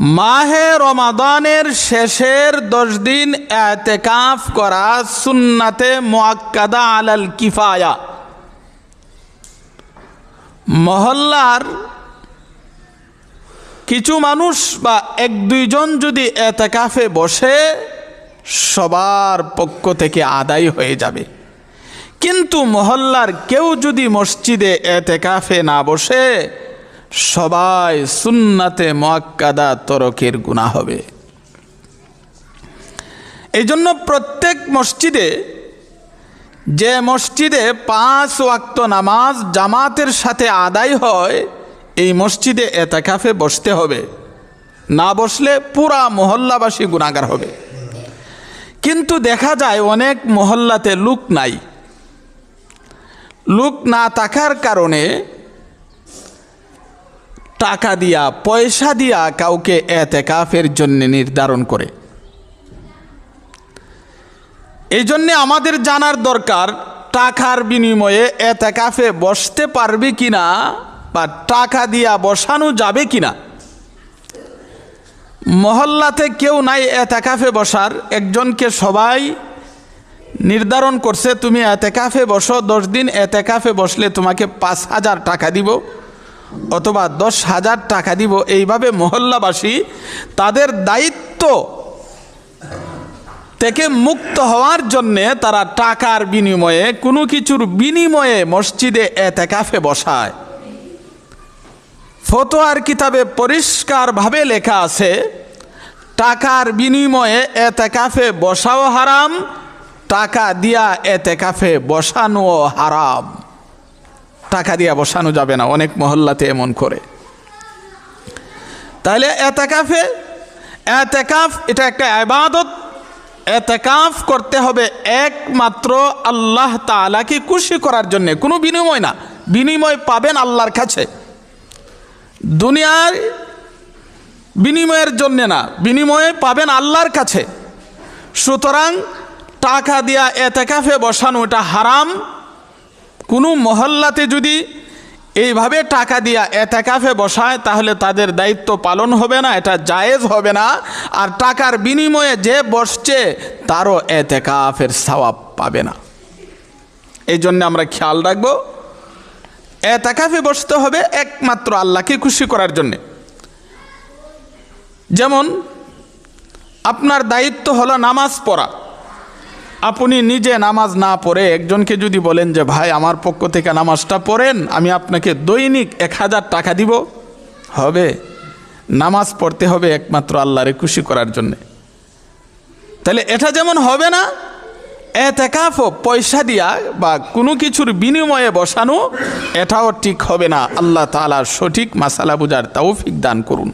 মাহে রমাদানের শেষের দশ দিন এতেকাফ করা সুন্নাতে মোয়াক্কাদা আলাল কিফায়া। মহল্লার কিছু মানুষ বা এক দুইজন যদি এতেকাফে বসে, সবার পক্ষ থেকে আদায় হয়ে যাবে। কিন্তু মহল্লার কেউ যদি মসজিদে এতেকাফে না বসে সবাই সুন্নাতে মোয়াক্কাদা তরকের গুণা হবে। এই জন্য প্রত্যেক মসজিদে, যে মসজিদে পাঁচ ওয়াক্ত নামাজ জামাতের সাথে আদায় হয়, এই মসজিদে এতেকাফে বসতে হবে। না বসলে পুরা মহল্লাবাসী গুণাগার হবে। কিন্তু দেখা যায় অনেক মহল্লাতে লুক নাই। লুক না থাকার কারণে টাকা দিয়া, পয়সা দিয়া কাউকে এতেকাফের জন্য নির্ধারণ করে। এই জন্যে আমাদের জানার দরকার, টাকার বিনিময়ে এতেকাফে বসতে পারবে কিনা বা টাকা দিয়া বসানো যাবে কিনা। মহল্লাতে কেউ নাই এতেকাফে বসার, একজনকে সবাই নির্ধারণ করছে, তুমি এতেকাফে বসো, দশ দিন এতেকাফে বসলে তোমাকে পাঁচ হাজার টাকা দিব। অথবা দশ হাজার টাকা দিব এইভাবে মহল্লাবাসী তাদের দায়িত্ব থেকে মুক্ত হওয়ার জন্যে তারা টাকার বিনিময়ে, কোনো কিছুর বিনিময়ে মসজিদে এতেকাফে বসায়। ফতোয়ার কিতাবে পরিষ্কারভাবে লেখা আছে, টাকার বিনিময়ে এতেকাফে বসাও হারাম, টাকা দিয়া এতেকাফে বসানো হারাম। টাকা দিয়ে বসানো যাবে না, অনেক মহল্লাতে এমন করে। তাহলে এতেকাফে, এতেকাফ এটা একটা আবাদত এতেকাফ করতে হবে একমাত্র আল্লাহ তালাকে খুশি করার জন্যে, কোনো বিনিময় না। বিনিময় পাবেন আল্লাহর কাছে। দুনিয়ার বিনিময়ের জন্যে না, বিনিময়ে পাবেন আল্লাহর কাছে। সুতরাং টাকা দিয়া এতেকাফে বসানো এটা হারাম। কোনো মহল্লাতে যদি এইভাবে টাকা দিয়া এতেকাফে বসায়, তাহলে তাদের দায়িত্ব পালন হবে না, এটা জায়েজ হবে না। আর টাকার বিনিময়ে যে বসছে, তারও এতেকাফের সওয়াব পাবে না। এই জন্য আমরা খেয়াল রাখব, এতেকাফে বসতে হবে একমাত্র আল্লাহকে খুশি করার জন্যে। যেমন, আপনার দায়িত্ব হলো নামাজ পড়া। আপনি নিজে নামাজ না পড়ে একজনকে যদি বলেন যে, ভাই, আমার পক্ষ থেকে নামাজটা পড়েন, আমি আপনাকে দৈনিক এক হাজার টাকা দিব। হবে। নামাজ পড়তে হবে একমাত্র আল্লাহরে খুশি করার জন্যে। তাহলে এটা যেমন হবে না এতেকাফও পয়সা দিয়া বা কোনো কিছুর বিনিময়ে বসানো, এটাও ঠিক হবে না। আল্লাহ তালার সঠিক মাসালা বুঝার তৌফিক দান করুন।